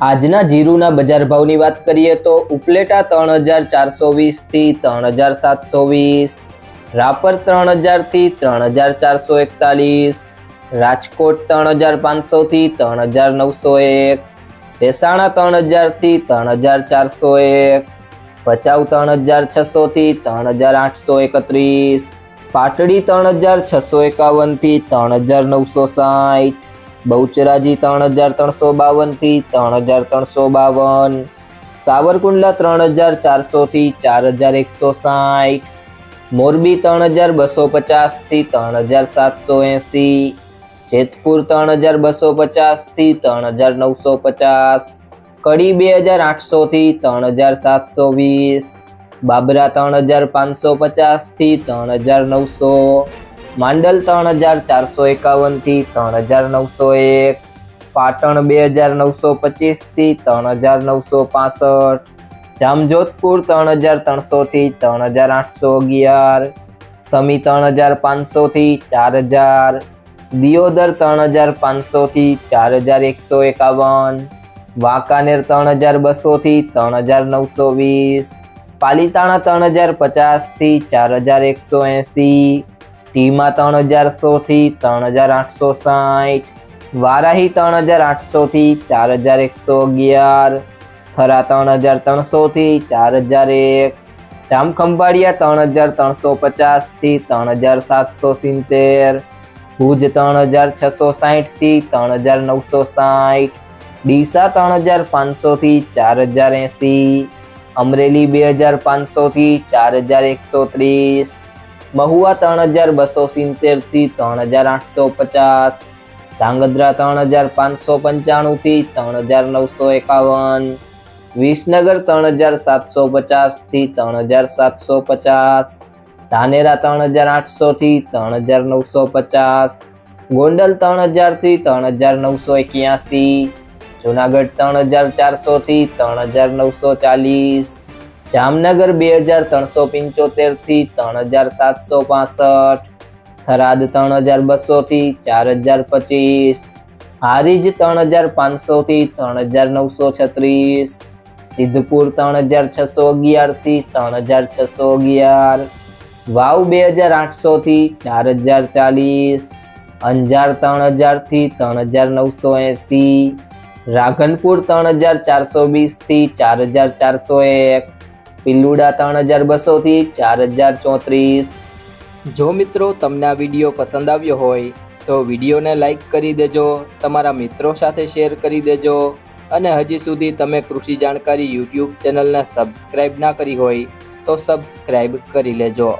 આજના જીરુના બજાર ભાવની વાત કરીએ તો ઉપલેટા ત્રણ હજાર ચારસો વીસથી ત્રણ હજાર સાતસો વીસ, રાપર ત્રણ હજારથી ત્રણ હજાર ચારસો એકતાલીસ, રાજકોટ ત્રણ હજાર પાંચસોથી ત્રણ હજાર નવસો એક, મહેસાણા ત્રણ હજારથી ત્રણ હજાર ચારસો એક, ભચાઉ ત્રણ હજાર છસોથી ત્રણ હજાર આઠસો એકત્રીસ, પાટડી ત્રણ હજાર છસો એકાવનથી ત્રણ હજાર નવસો સાઠ બહુચરાજી ત્રણ હજાર ત્રણસો બાવનથી ત્રણ હજાર ત્રણસો બાવન સાવરકુંડલા ત્રણ હજાર ચારસોથી ચાર હજાર એકસો સાઠ મોરબી ત્રણ હજાર બસો પચાસથી ત્રણ હજાર સાતસો એંસી જેતપુર ત્રણ હજાર બસો પચાસથી ત્રણ હજાર નવસો પચાસ કડી બે હજાર આઠસોથી ત્રણ હજાર સાતસો વીસ બાબરા ત્રણ હજાર પાંચસો પચાસથી ત્રણ હજાર નવસો માંડલ ત્રણ હજાર ચારસો એકાવનથી ત્રણ હજાર નવસો એક પાટણ બે હજાર નવસો પચીસથી ત્રણ હજાર નવસો પાસઠ જામજોધપુર ત્રણ હજાર ત્રણસોથી ત્રણ હજાર આઠસો અગિયાર સમી ત્રણ હજાર પાંચસોથી ચાર હજાર દિયોદર ત્રણ હજાર પાંચસોથી ચાર હજાર એકસો એકાવન વાંકાનેર ત્રણ હજાર બસોથી ત્રણ હજાર નવસો વીસ પાલીતાણા ત્રણ હજાર પચાસથી ચાર હજાર એકસો એંસી ટીમાં ત્રણ હજાર સોથી ત્રણ હજાર આઠસો સાઠ વારાહી ત્રણ હજાર આઠસોથી ચાર હજાર એકસો અગિયાર. થરા ત્રણ હજાર ત્રણસોથી ચાર હજાર એક. જામખંભાળિયા ત્રણ હજાર ત્રણસો પચાસથી ત્રણ હજાર સાતસો સિત્તેર. ભુજ ત્રણ હજાર છસો સાહીઠથી ત્રણ હજાર નવસો સાઠ ડીસા ત્રણ હજાર પાંચસોથી ચાર હજાર એંસી. અમરેલી બે હજાર પાંચસોથી ચાર હજાર એકસો ત્રીસ. મહુવા ત્રણ હજાર બસો સિત્તેરથી ત્રણ હજાર આઠસો પચાસ, ધાંગધ્રા ત્રણ હજાર પાંચસો પંચાણુંથી ત્રણ હજાર નવસો એકાવન, વિસનગર ત્રણ હજાર સાતસો પચાસથી ત્રણ હજાર સાતસો પચાસ, ધાનેરા ત્રણ હજાર આઠસોથી ત્રણ હજાર નવસો પચાસ, ગોંડલ ત્રણ હજારથી ત્રણ હજાર નવસો એક્યાસી, જુનાગઢ ત્રણ હજાર ચારસોથી ત્રણ હજાર નવસો ચાલીસ જામનગર બે હજાર ત્રણસો પંચોતેરથી ત્રણ હજાર સાતસો પાસઠ, થરાદ ત્રણ હજાર બસોથી ચાર હજાર પચીસ, હારીજ ત્રણ હજાર પાંચસોથી ત્રણ હજાર નવસો છત્રીસ, સિદ્ધપુર ત્રણ હજાર છસો અગિયારથી ત્રણ હજાર છસો અગિયાર, વાવ બે હજાર આઠસોથી ચાર હજાર ચાલીસ, અંજાર ત્રણ હજારથી ત્રણ હજાર નવસો એંસી રાધનપુર ત્રણ હજાર ચારસો વીસથી ચાર હજાર ચારસો એક પિલ્લુડા ત્રણ હજાર બસોથી ચાર હજાર ચોત્રીસ. જો મિત્રો તમને આ વીડિયો પસંદ આવ્યો હોય, તો વિડીયોને લાઈક કરી દેજો, તમારા મિત્રો સાથે શેર કરી દેજો, અને હજી સુધી તમે કૃષિ જાણકારી યુટ્યુબ ચેનલને સબસ્ક્રાઈબ ના કરી હોય, તો સબસ્ક્રાઈબ કરી લેજો.